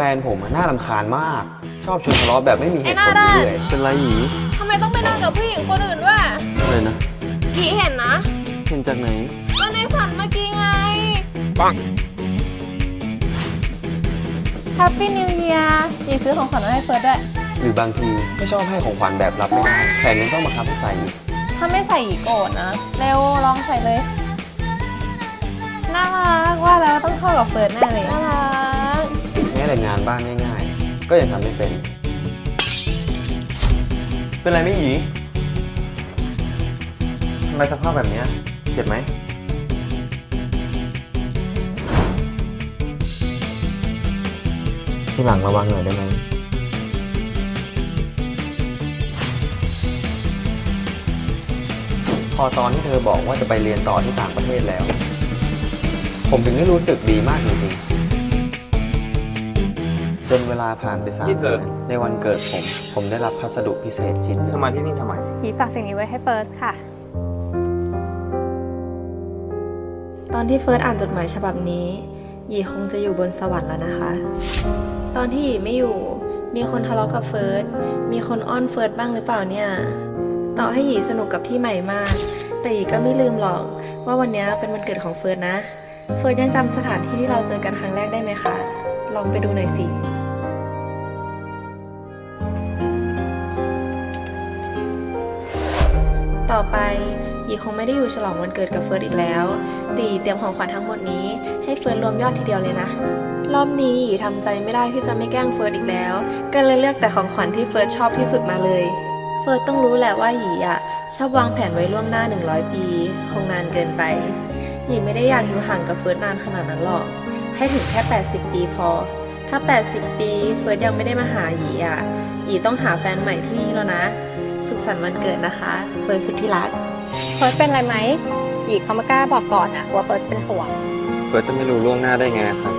แฟนผมอะน่ารำคาญมาก ชอบชวนทะเลาะแบบไม่มีเหไอ้ตุหผน้าลด้านเรื่อยเป็นไรหยีทำไมต้องไปนอนกับผู้หญิงคนอื่นด้วยอะไรนะผีเห็นนะเห็นจากไหนก็ในฝันเมื่อกี้ไง ปังแฮปปี้นิวเยียร์ยีซื้อของขวัญมาให้เฟิร์สด้วยหรือบางทีไม่ชอบให้ของขวัญแบบรับไม่ได้แถมยังต้องมาคับให้ใส่อีกถ้าไม่ใส่อีกโกรธนะ เร็วลองใส่เลย น่ารักว่าแล้วต้องเข้ากับเฟิร์สแน่เลย น่ารัก แม้แต่งานบ้านง่ายๆ ก็ยังทำไม่เป็น เป็นไรไม่หยีทำไมสภาพแบบเนี้ยเจ็บไหม ที่หลังระวังหน่อยได้ไหม พอตอนที่เธอบอกว่าจะไปเรียนต่อที่ต่างประเทศแล้ว ผมถึงได้รู้สึกดีมากจริงๆ จนเวลาผ่านไปสามนี่เธอเดือนในวันเกิดผม ผมได้รับพัสดุพิเศษชิ้นหนึ่งเธอมาที่นี่ทำไม ผีฝากสิ่งนี้ไว้ให้เฟิร์สค่ะ ตอนที่เฟิร์สอ่านจดหมายฉบับนี้ หยีคงจะอยู่บนสวรรค์แล้วนะคะ ตอนที่หยีไม่อยู่ มีคนทะเลาะกับเฟิร์ส มีคนอ้อนเฟิร์สบ้างหรือเปล่าเนี่ย ต่อให้หยีสนุกกับที่ใหม่มาก แต่หยีก็ไม่ลืมหรอก ว่าวันนี้เป็นวันเกิดของเฟิร์สนะ เฟิร์สยังจำสถานที่ที่เราเจอกันครั้งแรกได้ไหมคะ ลองไปดูหน่อยสิ ต่อไปหยีคงไม่ได้อยู่ฉลองวันเกิดกับเฟิร์สอีกแล้ว ตีเตรียมของขวัญทั้งหมดนี้ให้เฟิร์สรวมยอดทีเดียวเลยนะ รอบนี้หยีทำใจไม่ได้ที่จะไม่แกล้งเฟิร์สอีกแล้ว ก็เลยเลือกแต่ของขวัญที่เฟิร์สชอบที่สุดมาเลย เฟิร์สต้องรู้แหละว่าหยีอะชอบวางแผนไว้ล่วงหน้า 100 ปี คงนานเกินไป หยีไม่ได้อยากอยู่ห่างกับเฟิร์สนานขนาดนั้นหรอก ให้ถึงแค่ 80 ปีพอ ถ้า 80 ปี เฟิร์สยังไม่ได้มาหาหยีอะหยีต้องหาแฟนใหม่ที่นี่แล้วนะ สุขสันต์วันเกิดนะคะเฟิร์สสุดที่รักเฟิร์สเป็นอะไรไหมหยีเขาไม่กล้าบอกก่อนอะว่าเฟิร์สเป็นห่วงเฟิร์สจะไม่รู้ล่วงหน้าได้ไงครับ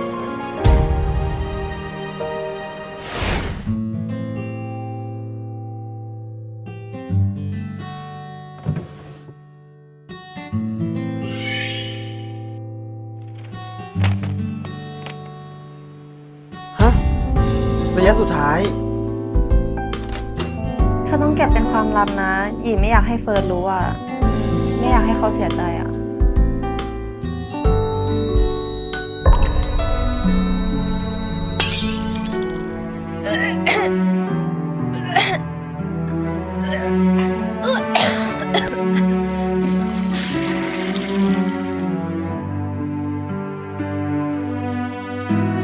ฮะ ระยะสุดท้ายเธอต้องเก็บเป็นความลับนะ หยีไม่อยากให้เฟิร์นรู้อะ ไม่อยากให้เขาเสียใจอะ thank you